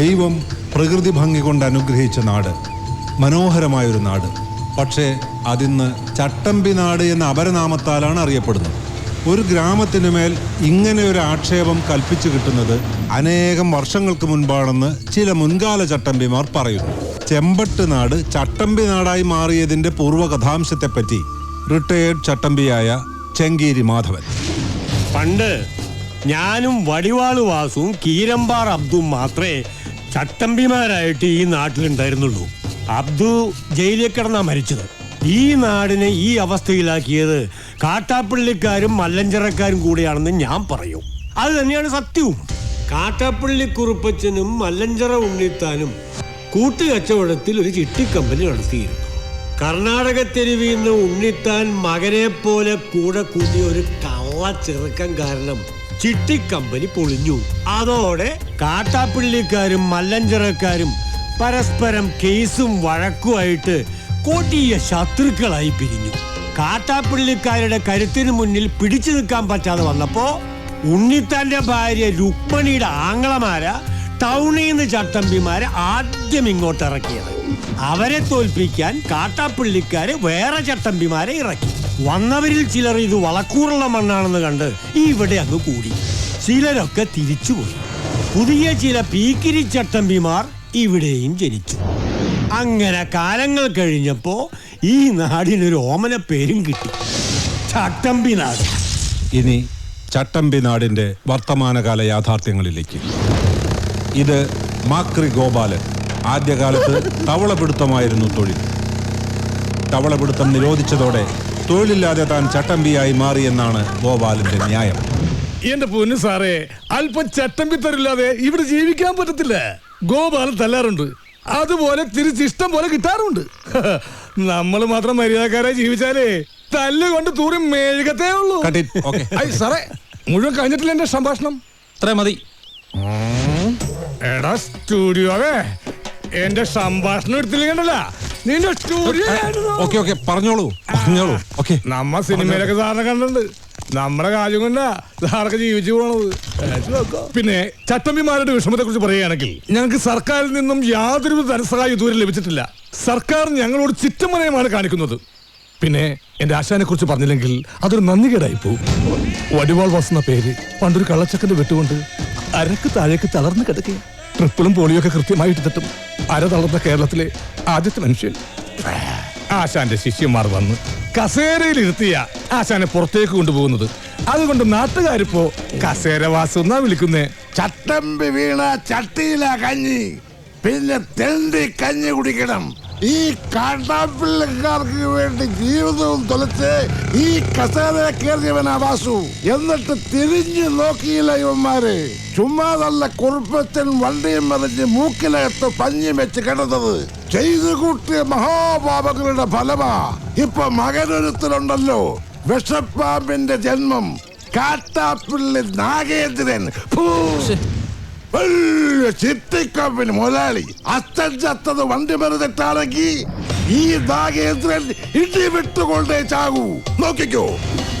ദൈവം പ്രകൃതി ഭംഗി കൊണ്ട് അനുഗ്രഹിച്ച നാട്. മനോഹരമായൊരു നാട്. പക്ഷേ അതിന്ന് ചട്ടമ്പി നാട് എന്ന അപരനാമത്താലാണ് അറിയപ്പെടുന്നത്. ഒരു ഗ്രാമത്തിനു മേൽ ഇങ്ങനെ ഒരു ആക്ഷേപം കൽപ്പിച്ചു കിട്ടുന്നത് അനേകം വർഷങ്ങൾക്ക് മുൻപാണെന്ന് ചില മുൻകാല ചട്ടമ്പിമാർ പറയുന്നു. ചെമ്പട്ട് നാട് ചട്ടമ്പി നാടായി മാറിയതിന്റെ പൂർവകഥാംശത്തെപ്പറ്റി റിട്ടയേർഡ് ചട്ടമ്പിയായ ചെങ്കീരി മാധവൻ. പണ്ട് ഞാനും വടിവാൾ വാസുവും കീരമ്പാർ അബ്ദും മാത്രമേ ചട്ടമ്പിമാരായിട്ട് ഈ നാട്ടിലുണ്ടായിരുന്നുള്ളൂ. അബ്ദു ജയിലിൽ കിടന്നാ മരിച്ചത്. ഈ നാടിനെ ഈ അവസ്ഥയിലാക്കിയത് കാട്ടാപ്പള്ളിക്കാരും മല്ലഞ്ചറക്കാരും കൂടിയാണെന്ന് ഞാൻ പറയും. അത് തന്നെയാണ് സത്യവും. കാട്ടാപ്പള്ളി കുറുപ്പച്ചനും മല്ലഞ്ചറ ഉണ്ണിത്താനും കൂട്ടുകച്ചവടത്തിൽ ഒരു ചിട്ടിക്കമ്പനി നടത്തിയിരുന്നു. കർണാടക തെരുവിൽ നിന്ന് ഉണ്ണിത്താൻ മകനെ പോലെ കൂടെ കൂട്ടിയ ഒരു കള്ള ചെറുക്കം കാരണം ചിട്ടിക്കമ്പനി പൊളിഞ്ഞു. അതോടെ കാട്ടാപ്പിള്ളിക്കാരും മല്ലഞ്ചിറക്കാരും പരസ്പരം കേസും വഴക്കുമായിട്ട് കൊടിയ ശത്രുക്കളായി പിരിഞ്ഞു. കാട്ടാപ്പിള്ളിക്കാരുടെ കരുത്തിന് മുന്നിൽ പിടിച്ചു നിൽക്കാൻ പറ്റാതെ വന്നപ്പോ ഉണ്ണിത്താന്റെ ഭാര്യ രുക്മണിയുടെ ആങ്ങളമാര ടൗണിൽ നിന്ന് ചട്ടമ്പിമാരെ ആദ്യം ഇങ്ങോട്ട് ഇറക്കിയത് അവരെ തോൽപ്പിക്കാൻ കാട്ടാപ്പിള്ളിക്കാര് വേറെ ചട്ടമ്പിമാരെ ഇറക്കി. വന്നവരിൽ ചിലർ ഇത് വളക്കൂറുള്ള മണ്ണാണെന്ന് കണ്ട് ഇവിടെ അങ്ങ് കൂടി. ചിലരൊക്കെ തിരിച്ചുപോയി. പുതിയ ചില പീക്കിരി ചട്ടമ്പിമാർ ഇവിടെയും ജനിച്ചു. അങ്ങനെ കാലങ്ങൾ കഴിഞ്ഞപ്പോ ഈ നാടിനൊരു ഓമന പേരും കിട്ടി ചട്ടമ്പിനാട് ഇനി ചട്ടമ്പിനാടിന്റെ വർത്തമാനകാല യാഥാർത്ഥ്യങ്ങളിലേക്ക്. ഇത് മാക്രി ഗോപാലൻ ആദ്യകാലത്ത് തവളപിടുത്തമായിരുന്നു തൊഴിൽ. തവളപിടുത്തം നിരോധിച്ചതോടെ തൊഴിലില്ലാതെ താൻ ചട്ടമ്പിയായി മാറിയെന്നാണ് ഗോപാലിന്റെ ന്യായം. എന്റെ പൊന്നു സാറേ അല്പം ചട്ടമ്പി തരില്ലാതെ ഇവിടെ ജീവിക്കാൻ പറ്റത്തില്ല. ഗോപാലൻ തല്ലാറുണ്ട്. അതുപോലെ തിരിച്ചിഷ്ടം പോലെ കിട്ടാറുണ്ട്. നമ്മൾ മാത്രം മര്യാദക്കാരായി ജീവിച്ചാലേ തല്ലുകൊണ്ട് തൂറി മെഴുകത്തേ ഉള്ളൂ. സാറേ മുഴുവൻ കഴിഞ്ഞിട്ടില്ല എന്റെ സംഭാഷണം. അത്രേ മതി. എടാ സ്റ്റുഡിയോ അതെ എന്റെ സംഭാഷണം എടുത്തില്ലെങ്കിലല്ല നിന്റെ ഓക്കെ ഓക്കെ പറഞ്ഞോളൂ പറഞ്ഞോളൂ. ഓക്കെ. നമ്മ സിനിമയിലൊക്കെ സാറിനെ കണ്ടിട്ടുണ്ട്. നമ്മുടെ കാര്യം കൊണ്ടാ സാറൊക്കെ ജീവിച്ചു പോണത്. പിന്നെ ചട്ടമ്പിമാരുടെ വിഷമത്തെ കുറിച്ച് പറയുകയാണെങ്കിൽ ഞങ്ങൾക്ക് സർക്കാരിൽ നിന്നും യാതൊരു ധനസഹായം ഇതുവരെ ലഭിച്ചിട്ടില്ല. സർക്കാർ ഞങ്ങളോട് ചിറ്റമനയമാണ് കാണിക്കുന്നത്. പിന്നെ എന്റെ ആശാനെ കുറിച്ച് പറഞ്ഞില്ലെങ്കിൽ അതൊരു നന്ദികേടായി പോകും വടിവാൾ വസുന്ന പേര് പണ്ടൊരു കള്ളച്ചക്കന്റെ വെട്ടുകൊണ്ട് അരക്ക് താഴേക്ക് തളർന്നു കിടക്കുക ട്രിപ്പിളും പോളിയൊക്കെ കൃത്യമായിട്ട് തട്ടും. അര തളർന്ന കേരളത്തിലെ ആദ്യത്തെ മനുഷ്യൻ. ആശാന്റെ ശിഷ്യന്മാർ വന്ന് കസേരയിൽ ഇരുത്തിയ ആശാനെ പുറത്തേക്ക് കൊണ്ടുപോകുന്നത്. അതുകൊണ്ട് നാട്ടുകാരിപ്പോ കസേരവാസം എന്നാ വിളിക്കുന്നേ? ചട്ടമ്പി വീണ ചട്ടിയില കഞ്ഞി. പിന്നെ തെണ്ടി കഞ്ഞി കുടിക്കണം. ഈ കാട്ടാപ്പിള്ളക്കാർക്ക് വേണ്ടി ജീവിതവും തൊലച്ച് ഈ കസേര കയറിയവനാ വാസു. എന്നിട്ട് തിരിഞ്ഞു നോക്കിയില്ല ഇവന്മാര്. ചുമ്മാതല്ല കുറുപ്പച്ചൻ വണ്ടിയും മറിഞ്ഞ് മൂക്കിലകത്ത് പഞ്ഞി വെച്ച് കിടന്നത്. ചെയ്തു കൂട്ടിയ മഹാപാപങ്ങളുടെ ഫലമാ. ഇപ്പൊ മകനൊരുത്തരുണ്ടല്ലോ വിഷപ്പാമ്പിന്റെ ജന്മം കാട്ടാപ്പിള്ളി നാഗേന്ദ്രൻ. വലിയ ചിട്ടിക്കമ്പിന് മുതലാളി. അച്ഛൻ വണ്ടി മരുന്നിട്ടാണെങ്കിൽ ഈ നാഗേന്ദ്രൻ ഇടി വിട്ടുകൊണ്ടേ ചാകൂ. നോക്കിക്കോ.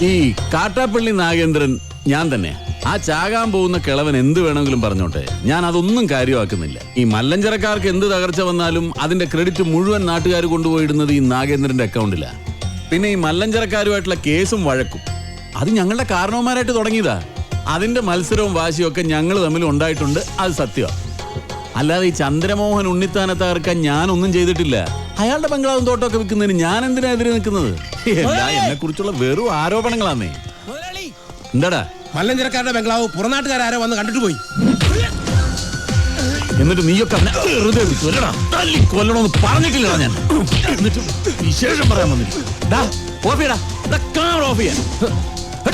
ഈ കാട്ടാപ്പള്ളി നാഗേന്ദ്രൻ ഞാൻ തന്നെ. ആ ചാകാൻ പോകുന്ന കിളവൻ എന്ത് വേണമെങ്കിലും പറഞ്ഞോട്ടെ. ഞാൻ അതൊന്നും കാര്യമാക്കുന്നില്ല. ഈ മല്ലഞ്ചരക്കാർക്ക് എന്ത് തകർച്ച വന്നാലും അതിന്റെ ക്രെഡിറ്റ് മുഴുവൻ നാട്ടുകാർ കൊണ്ടുപോയിടുന്നത് ഈ നാഗേന്ദ്രന്റെ അക്കൗണ്ടിലാണ് പിന്നെ ഈ മല്ലഞ്ചരക്കാരുമായിട്ടുള്ള കേസും വഴക്കും. അത് ഞങ്ങളുടെ കാരണവന്മാരായിട്ട് തുടങ്ങിയതാ. അതിന്റെ മത്സരവും വാശിയും ഒക്കെ ഞങ്ങൾ തമ്മിൽ ഉണ്ടായിട്ടുണ്ട്. അത് സത്യമാണ് അല്ലാതെ ഈ ചന്ദ്രമോഹൻ ഉണ്ണിത്താനെ തകർക്കാൻ ഞാനൊന്നും ചെയ്തിട്ടില്ല. അയാളുടെ ബംഗ്ലാവും തോട്ടമൊക്കെ വിൽക്കുന്നതിന് ഞാൻ എന്തിനാ എതിരെ നിൽക്കുന്നത്? എന്നെ കുറിച്ചുള്ള വെറും ആരോപണങ്ങളാന്നേ. എന്താടാ? മല്ലഞ്ചിരക്കാരുടെ ബംഗ്ലാവ് പുറനാട്ടുകാരോ വന്ന് കണ്ടിട്ട് പോയി. എന്നിട്ട് നീയൊക്കെ വെറുതെ തല്ലി കൊല്ലണമെന്ന് പറഞ്ഞിട്ടില്ല ഞാൻ. എന്നിട്ട് വിശേഷം പറയാൻ വന്നിട്ട്. ഓഫിയടാ ഓഫ് ചെയ്യടാ. ഓഫ് ചെയ്യാൻ.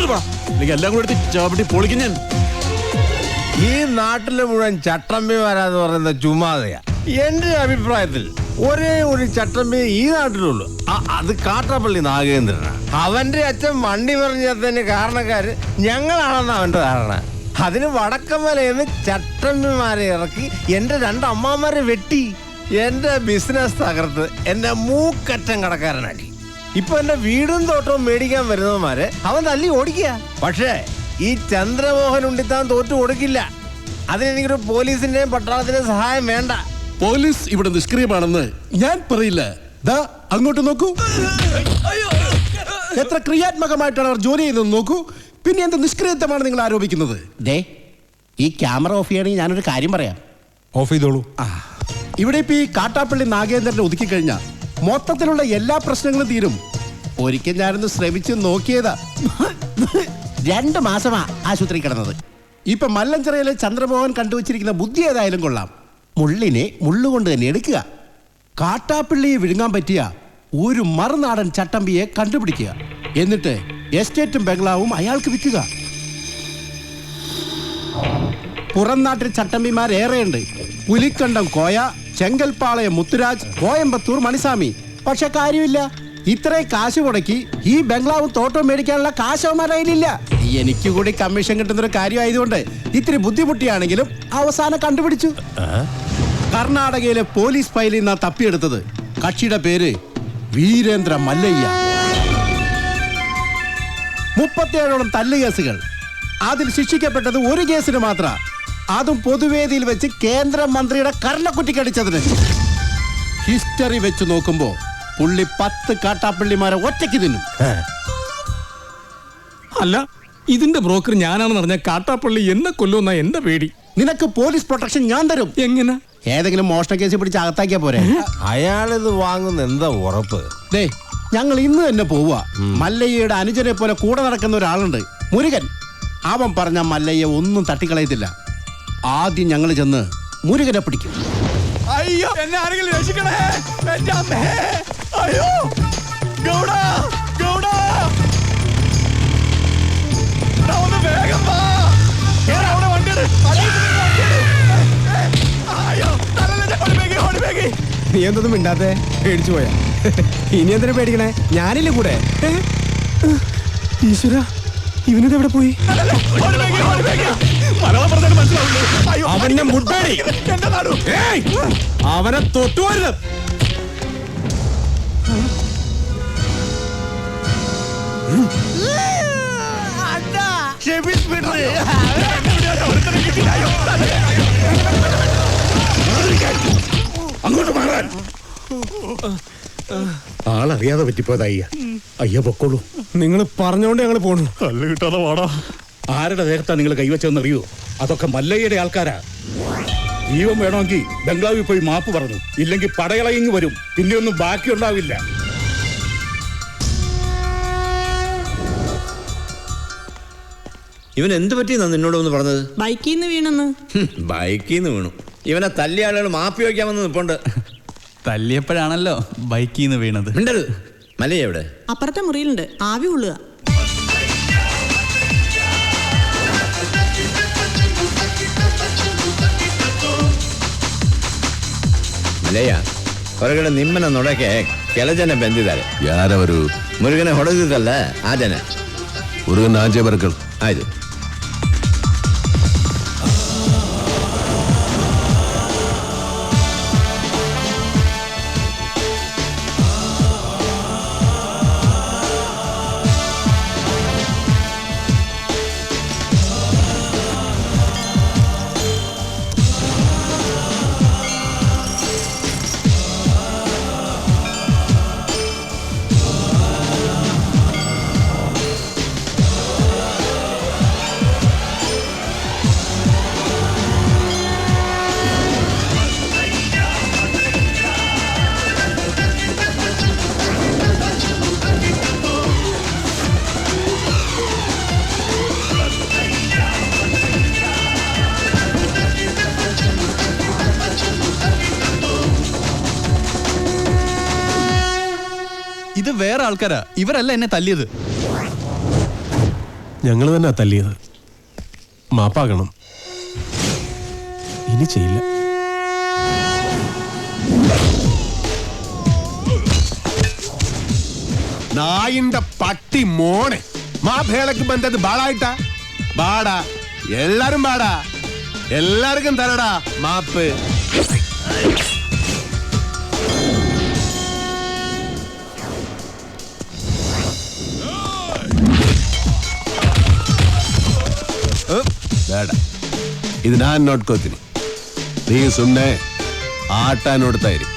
അല്ലെങ്കിൽ എല്ലാം കൂടെ എടുത്ത് ചവിട്ടി പൊളിക്കും ഞാൻ. ഈ നാട്ടിലെ മുഴുവൻ ചട്ടമ്പിമാരാന്ന് പറയുന്ന ചുമ്മാതയാ. എന്റെ അഭിപ്രായത്തിൽ ഒരേ ഒരു ചട്ടമ്പി ഈ നാട്ടിലുള്ളൂ. അത് കാട്ടാപ്പള്ളി നാഗേന്ദ്രനാണ് അവന്റെ അച്ഛൻ വണ്ടി പറഞ്ഞതിന് കാരണക്കാര് ഞങ്ങളാണെന്ന് അവന്റെ ധാരണ. അതിന് വടക്കമലയെന്ന് ചട്ടമ്പിമാരെ ഇറക്കി എന്റെ രണ്ട് അമ്മാമാരെ വെട്ടി. എന്റെ ബിസിനസ് തകർത്ത് എന്നെ മൂക്കറ്റം കടക്കാരനാക്കി. ഇപ്പൊ എന്റെ വീടും തോട്ടവും മേടിക്കാൻ വരുന്നവന്മാരെ അവൻ തല്ലി ഓടിക്കുക. പക്ഷേ ഈ ചന്ദ്രമോഹൻ ഉണ്ടിത്താൻ തോറ്റു കൊടുക്കില്ല. അതിനെനിക്കൊരു പോലീസിന്റെയും പട്ടാളത്തിന്റെയും സഹായം വേണ്ട. പോലീസ് ഇവിടെ നിഷ്ക്രിയമാണെന്ന് ഞാൻ പറയില്ല. ദാ അങ്ങോട്ട് നോക്കൂ. എത്ര ക്രിയാത്മകമായിട്ടാണ് അവർ ജോലി ചെയ്യുന്നത് നോക്കൂ. പിന്നെ എന്ത് നിഷ്ക്രിയത്വമാണ് നിങ്ങൾ ആരോപിക്കുന്നത്? ദേ ഈ ക്യാമറ ഓഫ് ചെയ്യണമെങ്കിൽ ഞാനൊരു കാര്യം പറയാം. ഓഫ് ചെയ്തോളൂ. ഇവിടെ ഇപ്പൊ ഈ കാട്ടാപ്പള്ളി നാഗേന്ദ്രനെ ഒതുക്കി കഴിഞ്ഞാൽ മൊത്തത്തിലുള്ള എല്ലാ പ്രശ്നങ്ങളും തീരും. ഒരിക്കൽ ഞാനൊന്ന് ശ്രമിച്ചു നോക്കിയതാ. രണ്ട് മാസമാ ആശുപത്രി കിടന്നത്. ഇപ്പൊ മല്ലഞ്ചിറയിലെ ചന്ദ്രമോഹൻ കണ്ടുവച്ചിരിക്കുന്ന ബുദ്ധി ഏതായാലും കൊള്ളാം. മുള്ളിനെ മുള്ളുകൊണ്ട് തന്നെ എടുക്കുക. കാട്ടാപ്പിള്ളിയെ വിഴുങ്ങാൻ പറ്റിയ ഒരു മറുനാടൻ ചട്ടമ്പിയെ കണ്ടുപിടിക്കുക. എന്നിട്ട് എസ്റ്റേറ്റും ബംഗ്ലാവും അയാൾക്ക് വിൽക്കുക. പുറം നാട്ടിൽ ചട്ടമ്പിമാരേറെയുണ്ട് പുലിക്കണ്ടം കോയ ചെങ്കൽപ്പാളയം മുത്തുരാജ് കോയമ്പത്തൂർ മണിസ്വാമി. പക്ഷെ കാര്യമില്ല. ഇത്രയും കാശ് മുടക്കി ഈ ബംഗ്ലാവും തോട്ടവും മേടിക്കാനുള്ള കാശ് അവന്മാരുടെ കയ്യിലില്ല എനിക്ക് കൂടി കമ്മീഷൻ കിട്ടുന്ന ഒരു കാര്യമായതുകൊണ്ട് ഇത്തിരി ബുദ്ധിമുട്ടിയാണെങ്കിലും അവസാനം കണ്ടുപിടിച്ചു. കർണാടകയിലെ പോലീസ് ഫയലിൽ നിന്നാ തപ്പിയെടുത്തത്. കക്ഷിയുടെ പേര് വീരേന്ദ്ര മല്ലയ്യ. മുപ്പത്തിയേഴോളം തല്ല് കേസുകൾ. അതിൽ ശിക്ഷിക്കപ്പെട്ടത് ഒരു കേസിന് മാത്ര. അതും പൊതുവേദിയിൽ വെച്ച് കേന്ദ്രമന്ത്രിയുടെ കർണക്കുറ്റിക്കടിച്ചതിന്. ഹിസ്റ്ററി വെച്ച് നോക്കുമ്പോ പുള്ളി പത്ത് കാട്ടാപ്പള്ളിമാരെ ഒറ്റയ്ക്ക് തിന്നും. അല്ല ഇതിന്റെ ബ്രോക്കർ ഞാനാണെന്ന് പറഞ്ഞ കാട്ടാപ്പള്ളി എന്നെ കൊല്ലുന്ന എന്റെ പേടി. നിനക്ക് പോലീസ് പ്രൊട്ടക്ഷൻ ഞാൻ തരും. എങ്ങനെ? ഏതെങ്കിലും മോഷണ കേസ് പിടിച്ച് അകത്താക്കിയാ പോരെ. അയാളിത് വാങ്ങുന്ന എന്താ ഉറപ്പ്? ദേ. ഞങ്ങൾ ഇന്ന് തന്നെ പോവുക. മല്ലയ്യയുടെ അനുജനെ പോലെ കൂടെ നടക്കുന്ന ഒരാളുണ്ട് മുരുകൻ. അവൻ പറഞ്ഞ മല്ലയ്യ ഒന്നും തട്ടിക്കളയത്തില്ല. ആദ്യം ഞങ്ങൾ ചെന്ന് മുരുകനെ പിടിക്കും. അയ്യോ എന്നെ ആരെങ്കിലും രക്ഷിക്കണേ? എന്റെ അമ്മേ. അയ്യോ. ഗൗഡ ഗൗഡ. ഒന്ന് വേഗം വാ. അവിടെ വണ്ടി അയ്യോ, ഓടി ഓടി വേഗം. നീ എന്തൊന്നും മിണ്ടാത്തേ? പേടിച്ചു പോയാ. ഇനി എന്തിനാ പേടിക്കണേ? ഞാനില്ല കൂടെ? ഈശ്വര ഇവനിത് എവിടെ പോയി? മലയാളം മനസ്സിലാവില്ലേ? അവന്റെ മുട്ടടി. എന്റെ നാടു. അവനെ തൊട്ടുപോരുത്. അങ്ങോട്ട് മാറാൻ. ആളറിയാതെ പറ്റിപ്പോയത് അയ്യ. അയ്യ പൊക്കോളൂ. നിങ്ങൾ പറഞ്ഞോണ്ട് ഞങ്ങൾ പോണു. കല്ല് കിട്ടാതെ വാടാ. ആരുടെ ദേഹത്താ നിങ്ങൾ കൈവച്ചതെന്ന് അറിയോ? അതൊക്കെ മല്ലയ്യയുടെ ആൾക്കാരാ. ജീവൻ വേണമെങ്കിൽ ബംഗ്ലാവിൽ പോയി മാപ്പ് പറഞ്ഞു. ഇല്ലെങ്കിൽ പടയളയിങ് വരും. പിന്നെ ഒന്നും ബാക്കി ഉണ്ടാവില്ല ഇവൻ എന്ത് പറ്റിയെന്നാ നിന്നോട് ഒന്ന് പറഞ്ഞത്? ബൈക്കിന്ന് നിന്ന് വീണെന്ന്. ബൈക്കിൽ നിന്ന് വീണു. ഇവനെ തല്ലിയ ആളുകൾ മാപ്പി വയ്ക്കാമെന്ന് നിപ്പുണ്ട്. തല്ലിയപ്പോഴാണല്ലോ ബൈക്കിന്ന് നിന്ന് വീണത്. ഉണ്ടത് മലയ എവിടെ? അപ്പുറത്തെ മുറിയിലുണ്ട്. ആവി കൊള്ളുക. ಮಲೆಯ ಹೊರಗಡೆ ನಿಮ್ಮನ್ನ ನೋಡಕ್ಕೆ ಕೆಲ ಜನ ಬಂದಿದ್ದಾರೆ. ಯಾರವರು? ಮುರುಗನ ಹೊಡೆದಿದ್ದಲ್ಲ ಆ ಜನ. ಹುಡುಗನ ಆಚೆ ಬರ್ಕಳು ಆಯ್ತು. ഇത് വേറെ ആൾക്കാരാ. ഇവരല്ല എന്നെ തല്ലിയത്. ഞങ്ങൾ തന്നെ തല്ലിയത്. മാപ്പാകണം. ഇനി ചെയ്യില്ല. നായിന്റെ പട്ടി മോണെ മാ ഭേളക്ക് ബന്ധത് ബാളായിട്ടാ? ബാടാ. എല്ലാരും ബാടാ. എല്ലാവർക്കും തരടാ മാപ്പ്. ಬೇಡ ಇದು ನಾನು ನೋಡ್ಕೋತೀನಿ ನೀವು ಸುಮ್ಮನೆ ಆಟ ನೋಡ್ತಾ ಇರಿ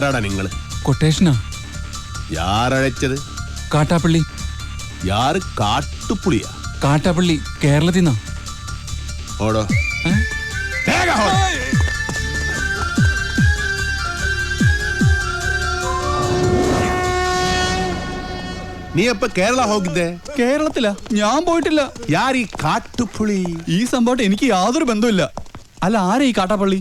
ആരാടാ നിങ്ങൾ കൊട്ടേഷനാ? യാറഴച്ചത് കാട്ടാപ്പള്ളി. യാറ് കാട്ടുപുളിയാ? കാട്ടാപ്പള്ളി കേരളത്തിൽ നിന്നാ ഓടോ. നീ എപ്പ കേരള ഹോക്കിതേ കേരളത്തിലാ. ഞാൻ പോയിട്ടില്ല. യാർ ഈ കാട്ടുപുളി? ഈ സംഭവമായിട്ട് എനിക്ക് യാതൊരു ബന്ധമില്ല അല്ല ആരാ ഈ കാട്ടാപ്പള്ളി?